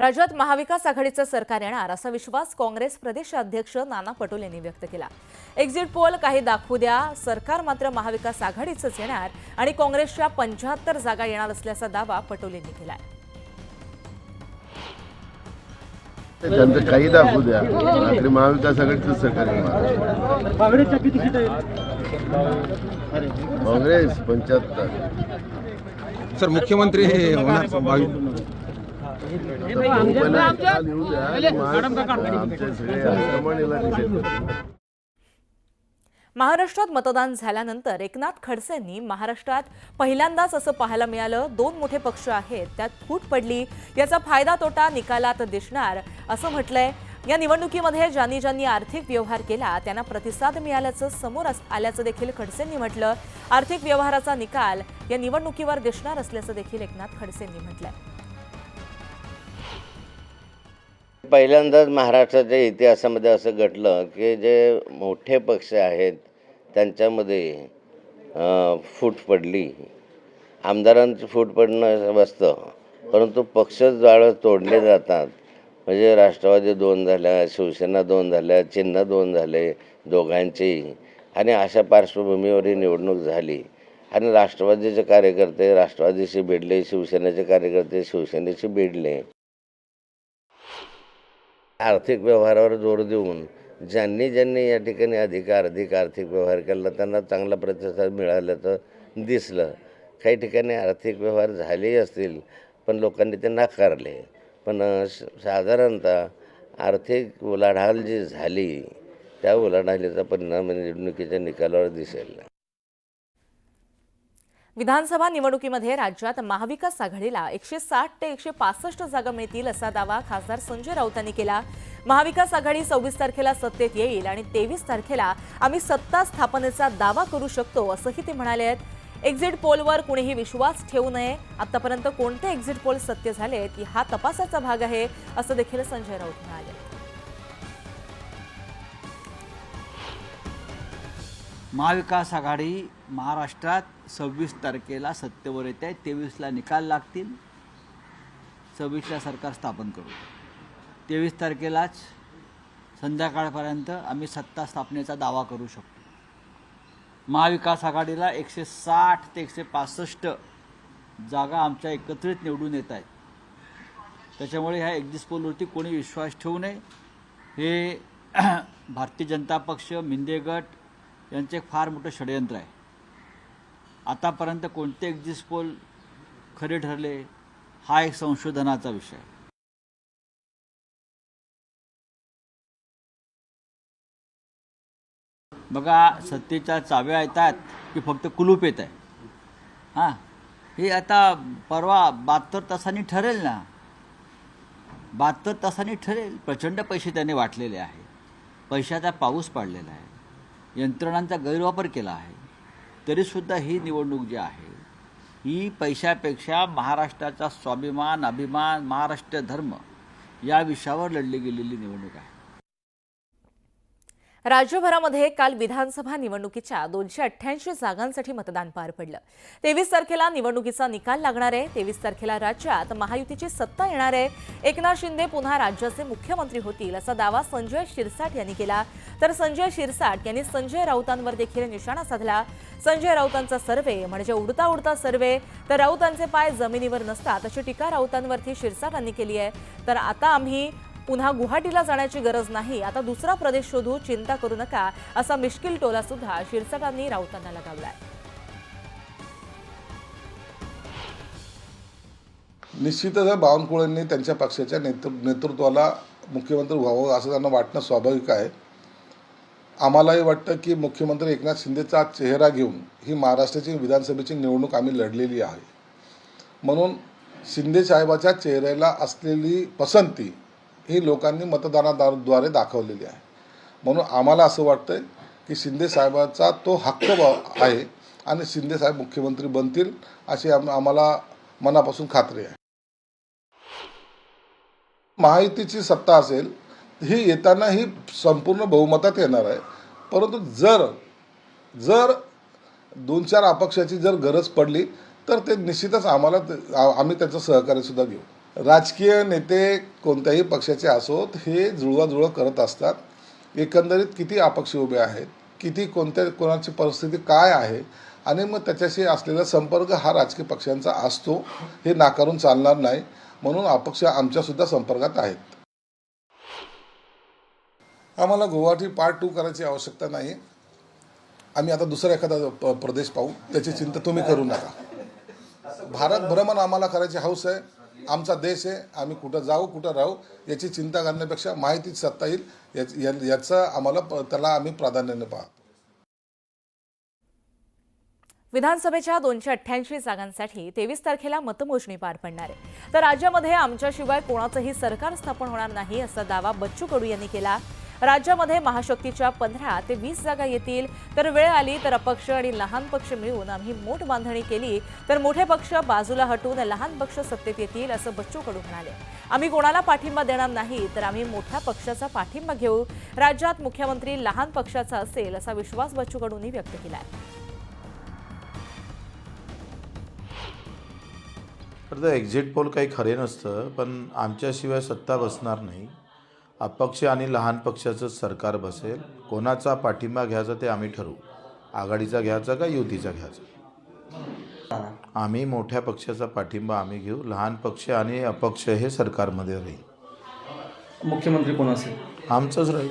राज्यात महाविकास आघाडीचं सरकार येणार असा विश्वास काँग्रेस प्रदेशाध्यक्ष नाना पटोले यांनी व्यक्त केला. एक्झिट पोल काही दाखवू द्या. सरकार मात्र महाविकास आघाडीचंच येणार आणि काँग्रेसच्या पंच्याहत्तर जागा येणार असल्याचा दावा पटोले यांनी केलाय. त्यांचं काही दाखवू द्या. आखरी महाविकास आघाडीचं सरकार काँग्रेस पंच्याहत्तर. सर मुख्यमंत्री हे होणार. महाराष्ट्रात मतदान झाल्यानंतर एकनाथ खडसेंनी महाराष्ट्रात पहिल्यांदाच असं पाहायला मिळालं. दोन मोठे पक्ष आहेत त्यात फूट पडली. याचा फायदा तोटा निकालात दिसणार असं म्हटलंय. या निवडणुकीमध्ये ज्यांनी ज्यांनी आर्थिक व्यवहार केला त्यांना प्रतिसाद मिळाल्याचं समोर आल्याचं देखील खडसेंनी म्हटलं. आर्थिक व्यवहाराचा निकाल या निवडणुकीवर दिसणार असल्याचं देखील एकनाथ खडसेंनी म्हटलंय. पहिल्यांदाच महाराष्ट्राच्या इतिहासामध्ये असं घडलं की जे मोठे पक्ष आहेत त्यांच्यामध्ये फूट पडली. आमदारांची फूट पडणं बसतं परंतु पक्ष जाळं तोडले जातात. म्हणजे राष्ट्रवादी दोन झाल्या शिवसेना दोन झाल्या चिन्ह दोन झाले दोघांचेही आणि अशा पार्श्वभूमीवर ही निवडणूक झाली. आणि राष्ट्रवादीचे कार्यकर्ते राष्ट्रवादीशी भिडले शिवसेनेचे कार्यकर्ते शिवसेनेशी भिडले. आर्थिक व्यवहारावर जोर देऊन ज्यांनी ज्यांनी या ठिकाणी अधिकार अधिक आर्थिक व्यवहार केला त्यांना चांगला प्रतिसाद मिळाल्याचं दिसलं. काही ठिकाणी आर्थिक व्यवहार झालेही असतील पण लोकांनी ते नाकारले. पण साधारणतः आर्थिक उलाढाल जी झाली त्या उलाढालीचा परिणाम म्हणजे निवडणुकीच्या निकालावर दिसेल. विधानसभा निवडणुकीमध्ये राज्यात महाविकास आघाडीला एकशे साठ ते एकशे पासष्ट जागा मिळतील असा दावा खासदार संजय राऊतांनी केला. महाविकास आघाडी सव्वीस तारखेला सत्तेत येईल आणि तेवीस तारखेला आम्ही सत्ता स्थापनेचा दावा करू शकतो असंही ते म्हणाले आहेत. एक्झिट पोलवर कुणीही विश्वास ठेवू नये. आतापर्यंत कोणते एक्झिट पोल सत्य झाले की हा तपासाचा भाग आहे असं देखील संजय राऊत म्हणाले. महाविकास आघाडी महाराष्ट्रात सव्वीस तारखेला सत्तेवर येते. आहे तेवीसला निकाल लागतील. सव्वीसला सरकार स्थापन करू. तेवीस तारखेलाच संध्याकाळपर्यंत आम्ही सत्ता स्थापनेचा दावा करू शकतो. महाविकास आघाडीला एकशे साठ ते एकशे पासष्ट जागा आमच्या एकत्रित निवडून येत आहेत. त्याच्यामुळे ह्या एक्झिट पोलवरती कोणी विश्वास ठेवू नये. हे भारतीय जनता पक्ष मिंदे गट यांचं एक फार मोठं षडयंत्र आहे. आतापर्यंत कोणते एक्झिट पोल खरे ठरले हा एक संशोधनाचा विषय. आहे. बघा सत्तेच्या चाव्या येतात की फक्त कुलूप येत आहे हां हे आता परवा बहात्तर तासांनी ठरेल ना? बहात्तर तासांनी ठरेल. प्रचंड पैसे त्याने वाटलेले आहे. पैशाचा पाऊस पाडलेला आहे. यंत्रणांचा गैरवापर केला आहे. तरीसुद्धा ही निवडणूक जी आहे ही पैशापेक्षा महाराष्ट्राचा स्वाभिमान अभिमान महाराष्ट्र धर्म या विषयावर लढली गेलेली निवडणूक आहे. राज्यभरामध्ये काल विधानसभा निवडणुकीच्या दोनशे अठ्ठ्याऐंशी जागांसाठी मतदान पार पडलं. तेवीस तारखेला निवडणुकीचा निकाल लागणार आहे. तेवीस तारखेला राज्यात महायुतीची सत्ता येणार आहे. एकनाथ शिंदे पुन्हा राज्याचे मुख्यमंत्री होतील असा दावा संजय शिरसाट यांनी केला. तर संजय शिरसाट यांनी संजय राऊतांवर देखील निशाणा साधला. संजय राऊतांचा सर्वे म्हणजे उडता उडता सर्वे. तर राऊतांचे पाय जमिनीवर नसतात अशी टीका राऊतांवरती शिरसाटांनी केली आहे. तर आता आम्ही पुन्हा गुवाहाटीला जाण्याची गरज नाही. आता दुसरा प्रदेश शोधू चिंता करू नका असा मिश्किल टोला सुद्धा शीर्षकांनी राऊतांना लगावलाय. निश्चितच बावनकुळेंनी त्यांच्या पक्षाच्या नेतृ नेतृत्वाला मुख्यमंत्री व्हावं असं त्यांना वाटणं स्वाभाविक आहे. आम्हालाही वाटतं की मुख्यमंत्री एकनाथ शिंदेचा चेहरा घेऊन ही महाराष्ट्राची विधानसभेची निवडणूक आम्ही लढलेली आहे. म्हणून शिंदे साहेबाच्या चेहऱ्याला असलेली पसंती ही लोकांनी मतदानाद्वारे दाखवलेली आहे. म्हणून आम्हाला असं वाटतं की शिंदे साहेबाचा तो हक्क आहे आणि शिंदे साहेब मुख्यमंत्री बनतील अशी आम आम्हाला मनापासून खात्री आहे. महायुतीची सत्ता असेल ही येताना ही संपूर्ण बहुमतात येणार आहे. परंतु जर जर दोन चार अपक्षाची जर गरज पडली तर ते निश्चितच आम्हाला आम्ही त्याचं सहकार्य सुद्धा घेऊ. राजकीय नेते कोणत्याही पक्षाचे असोत हे जुळवाजुळव करत असतात. एकंदरीत किती अपक्ष उभे आहेत? किती कोणत्या कोणाची परिस्थिती काय आहे? आणि मग त्याच्याशी असलेला संपर्क हा राजकीय पक्षांचा असतो हे नाकारून चालणार नाही. म्हणून अपक्ष आमच्यासुद्धा संपर्कात आहेत. आम्हाला गुवाहाटी पार्ट टू करायची आवश्यकता नाही आम्ही आता दुसरा एखादा प- प्रदेश पाहू. त्याची चिंता तुम्ही करू नका. भारत भ्रमण आम्हाला करायची हौस आहे. आमचा देश आहे आम्ही कुठं जाऊ कुठं राहू याची चिंता करण्यापेक्षा माहिती सत्ता येईल याच- याचं आम्हाला त्याला आम्ही प्राधान्याने पाहतो. विधानसभेच्या दोनशे अठ्ठ्याऐंशी जागांसाठी तेवीस तारखेला मतमोजणी पार पडणार आहे. तर राज्यामध्ये आमच्याशिवाय कोणाचंही सरकार स्थापन होणार नाही असा दावा बच्चू कडू यांनी केला राज्यामध्ये महाशक्तीच्या पंधरा ते वीस जागा येतील. तर वेळ आली तर अपक्ष आणि लहान पक्ष मिळून आम्ही मोठ बांधणी केली. तर मोठे पक्ष बाजूला हटून लहान पक्ष सत्तेत येतील असं बच्चू कडू म्हणाले. आम्ही कोणाला पाठिंबा देणार नाही तर आम्ही मोठ्या पक्षाचा पाठिंबा घेऊ. राज्यात मुख्यमंत्री लहान पक्षाचा असेल असा विश्वास बच्चू कडूंनी व्यक्त केला आहे तर एक्झिट पोल काही खरे नसतं पण आमच्याशिवाय सत्ता बसणार नाही. अपक्ष आणि लहान पक्षाचंच सरकार बसेल कोणाचा पाठिंबा घ्यायचा ते आम्ही ठरवू. आघाडीचा घ्यायचा का युतीचा घ्यायचा? आम्ही मोठ्या पक्षाचा पाठिंबा आम्ही घेऊ लहान पक्ष आणि अपक्ष हे सरकारमध्ये राहील. मुख्यमंत्री कोण असेल? आमचंच राहील.